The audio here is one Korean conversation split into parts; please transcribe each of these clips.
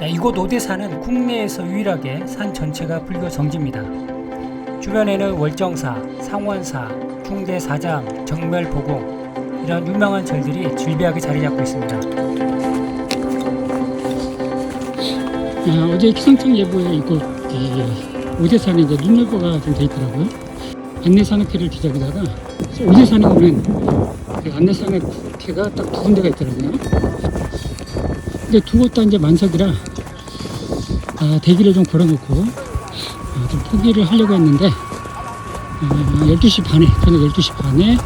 자, 이곳 오대산은 국내에서 유일하게 산 전체가 불교 정지입니다. 주변에는 월정사, 상원사, 충대사장, 정멸보공 이런 유명한 절들이 질비하게 자리 잡고 있습니다. 아, 어제 기상청 예보에 이곳 이 오대산에 이제 눈예보가 좀 돼 있더라고요. 안내산업회를 기다리다가 오대산에 오면 그 안내산업회가 딱 두 군데가 있더라고요. 근데 두 곳 다 이제 만석이라 아, 대기를 좀 걸어놓고 아, 좀 포기를 하려고 했는데 어, 12시 반에 저녁 12시 반에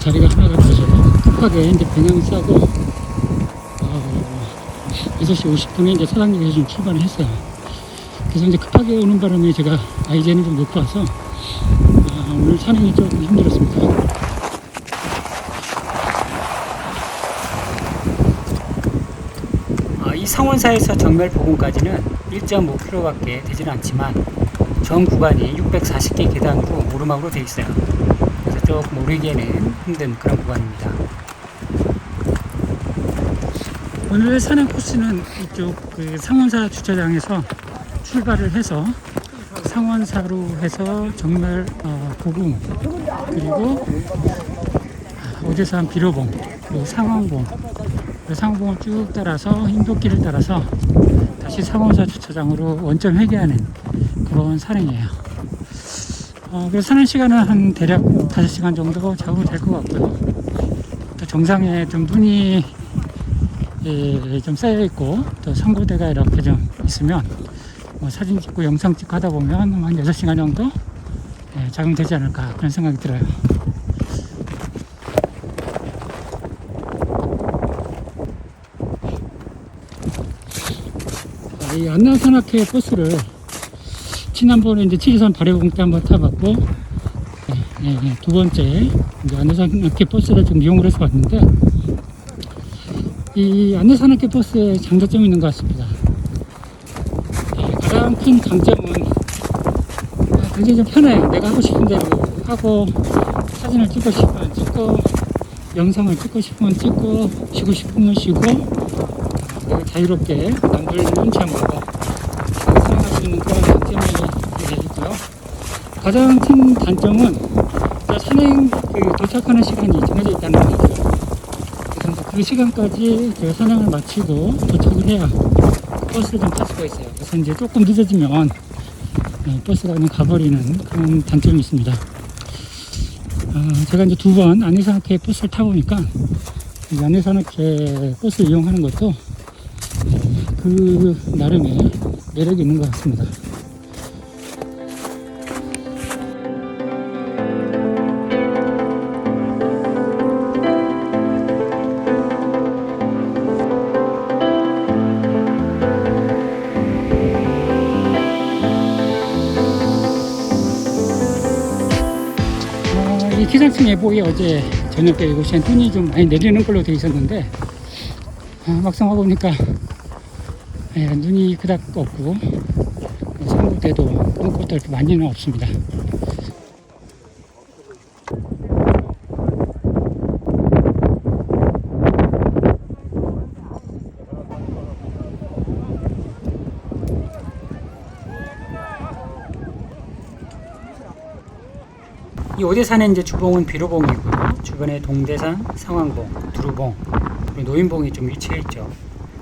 자리가 하나가 비어서 급하게 이제 배낭을 싸고 어, 6시 50분에 이제 사장님께서 좀 출발을 했어요. 그래서 이제 급하게 오는 바람에 제가 아이젠을 좀 놓고 와서 아, 오늘 산행이 조금 힘들었습니다. 어, 이 상원사에서 정멸보공까지는 1.5km밖에 되지는 않지만 전 구간이 640개 계단으로 오르막으로 되어 있어요. 그래서 조금 오르기에는 힘든 그런 구간입니다. 오늘 산행 코스는 이쪽 그 상원사 주차장에서 출발을 해서 상원사로 해서 정말 어, 보궁 그리고 아, 오대산 비로봉 그리고 상원봉 그 상원봉을 쭉 따라서 인도길을 따라서 다시 상원사 주차장으로 원점 회귀하는 그런 산행이에요. 어, 그래서 산행 시간은 한 대략 5시간 정도 잡으면 될 것 같고요. 또 정상에 좀 눈이 예, 좀 쌓여 있고 또 상고대가 이렇게 좀 있으면 뭐 사진 찍고 영상 찍고 하다 보면 한 6시간 정도 예, 적응되지 않을까 그런 생각이 들어요. 아, 이 안나산악회 버스를 지난번에 이제 칠리산 발해봉 때 한번 타봤고 예, 예, 예, 두 번째 안나산악회 버스를 좀 이용을 해서 왔는데 이 안내산악회 버스에 장단점이 있는 것 같습니다. 예, 가장 큰 강점은 아, 굉장히 좀 편해요. 내가 하고 싶은 대로 하고 사진을 찍고 싶으면 찍고 영상을 찍고 싶으면 찍고 쉬고 싶으면 쉬고 아, 내가 자유롭게 남들 눈치 안 보고 사용할 수 있는 그런 장점이 예, 있고요. 가장 큰 단점은 산행 그 도착하는 시간이 정해져 있다는 거죠. 그 시간까지 제가 산행을 마치고 도착을 해야 버스를 좀 탈 수가 있어요. 그래서 이제 조금 늦어지면 어, 버스가 그냥 가버리는 그런 단점이 있습니다. 어, 제가 이제 두 번 안내산악회 버스를 타보니까 이 안내산악회 버스를 이용하는 것도 어, 그 나름의 매력이 있는 것 같습니다. 기상청 예보에 어제 저녁에 이곳에 눈이 좀 많이 내리는 걸로 돼 있었는데 아, 막상 와보니까 예, 눈이 그닥 없고 산골대도 눈꽃도 이렇게 많이는 없습니다. 이 오대산의 이제 주봉은 비로봉이고요. 주변에 동대산, 상황봉, 두루봉, 그리고 노인봉이 좀 위치해 있죠.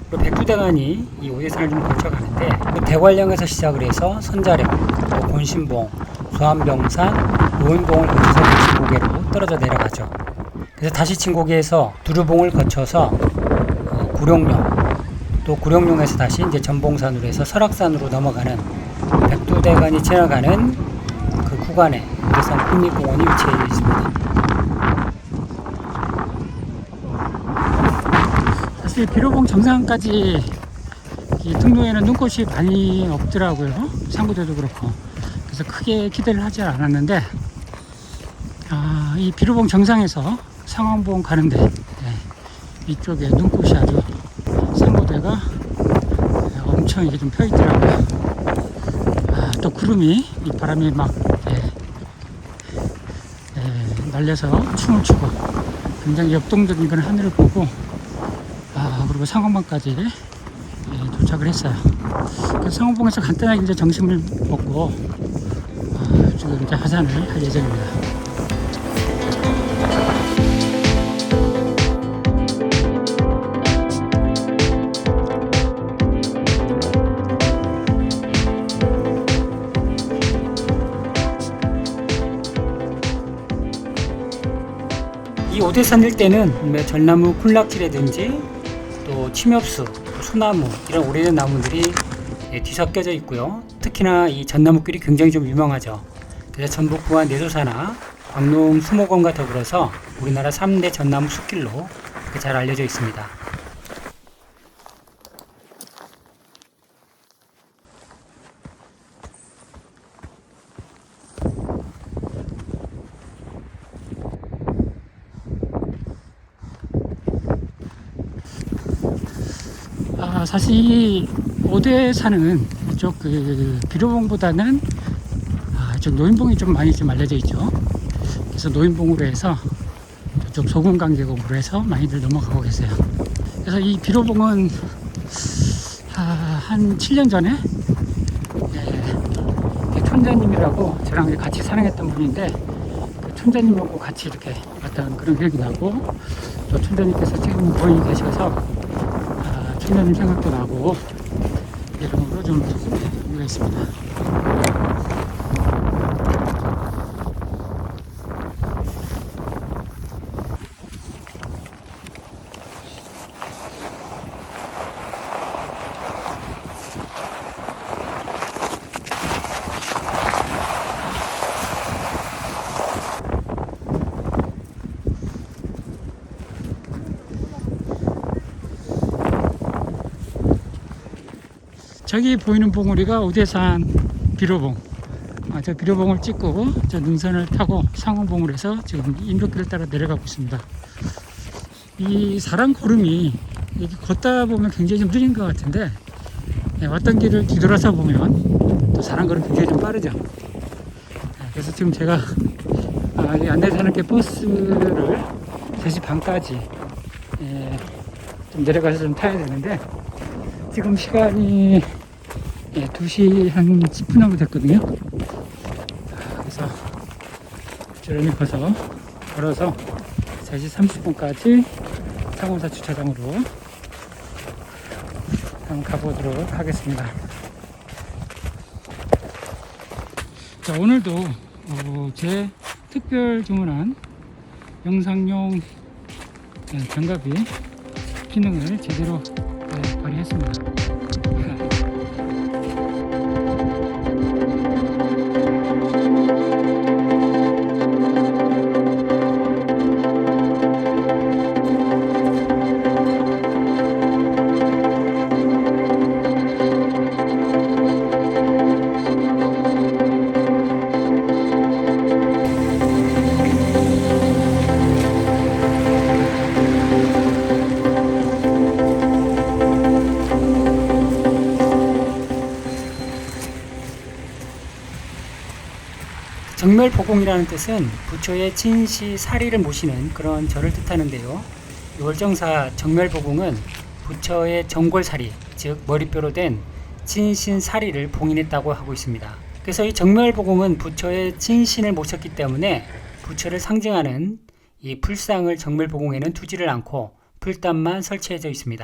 그리고 백두대간이 이 오대산을 좀 거쳐가는데 그 대관령에서 시작을 해서 선자령, 또 곤신봉, 수암병산, 노인봉을 거쳐서 진고개로 떨어져 내려가죠. 그래서 다시 진고개에서 두루봉을 거쳐서 어, 구룡령, 또 구룡령에서 다시 이제 전봉산으로 해서 설악산으로 넘어가는 백두대간이 지나가는 그 구간에 국립공원이 위치해 있습니다. 사실 비로봉 정상까지 이 등로에는 눈꽃이 많이 없더라고요. 상구대도 그렇고. 그래서 크게 기대를 하지 않았는데, 아, 이 비로봉 정상에서 상황봉 가는데, 네, 이쪽에 눈꽃이 아주 상구대가 네, 엄청 이게 좀 펴 있더라고요. 아, 또 구름이 이 바람이 막 예, 예, 날려서 춤을 추고 굉장히 역동적인 그런 하늘을 보고 아 그리고 상원방까지 예, 도착을 했어요. 그래서 상원봉에서 간단하게 이제 점심을 먹고 아, 지금 이제 하산을 할 예정입니다. 이 오대산 일대는 뭐 전나무 군락지라든지 또 침엽수, 또 소나무 이런 오래된 나무들이 예, 뒤섞여져 있고요. 특히나 이 전나무길이 굉장히 좀 유명하죠. 그래서 전북부와 내도사나 광농 수목원과 더불어서 우리나라 3대 전나무 숲길로 잘 알려져 있습니다. 아, 사실 이 오대산은 이쪽 그 비료봉보다는 아, 이쪽 노인봉이 좀 많이 좀 알려져 있죠. 그래서 노인봉으로 해서 이쪽 소금강 계곡으로 해서 많이들 넘어가고 계세요. 그래서 이 비료봉은 아, 한 7년 전에 예, 촌자님이라고 저랑 같이 사랑했던 분인데 그 촌자님하고 같이 이렇게 왔던 그런 기억이 나고 또 촌자님께서 지금 고인이 되셔서 아, 춘자님 생각도 나고 이름으로 좀 의미가 있습니다. 저기 보이는 봉우리가 오대산 비료봉. 아, 저 비료봉을 찍고 저 능선을 타고 상원봉을 해서 지금 인도길을 따라 내려가고 있습니다. 이 사람 걸음이 이렇게 걷다 보면 굉장히 좀 느린 것 같은데 예, 왔던 길을 뒤돌아서 보면 또 사람 걸음 굉장히 좀 빠르죠. 예, 그래서 지금 제가 아, 이 안내사는게 버스를 3시 반까지 예, 좀 내려가서 좀 타야 되는데 지금 시간이 예, 2시 한 10분 정도 됐거든요. 아, 그래서 저렴이 커서 걸어서 3시 30분까지 상원사 주차장으로 한번 가보도록 하겠습니다. 자, 오늘도 어, 제 특별 주문한 영상용 예, 장갑이 기능을 제대로 예, 발휘했습니다. 정멸보공이라는 뜻은 부처의 진시 사리를 모시는 그런 절을 뜻하는데요. 이 월정사 정멸보공은 부처의 정골사리, 즉 머리뼈로 된 진신 사리를 봉인했다고 하고 있습니다. 그래서 이 정멸보공은 부처의 진신을 모셨기 때문에 부처를 상징하는 이 풀상을 정멸보공에는 두지를 않고 풀단만 설치해져 있습니다.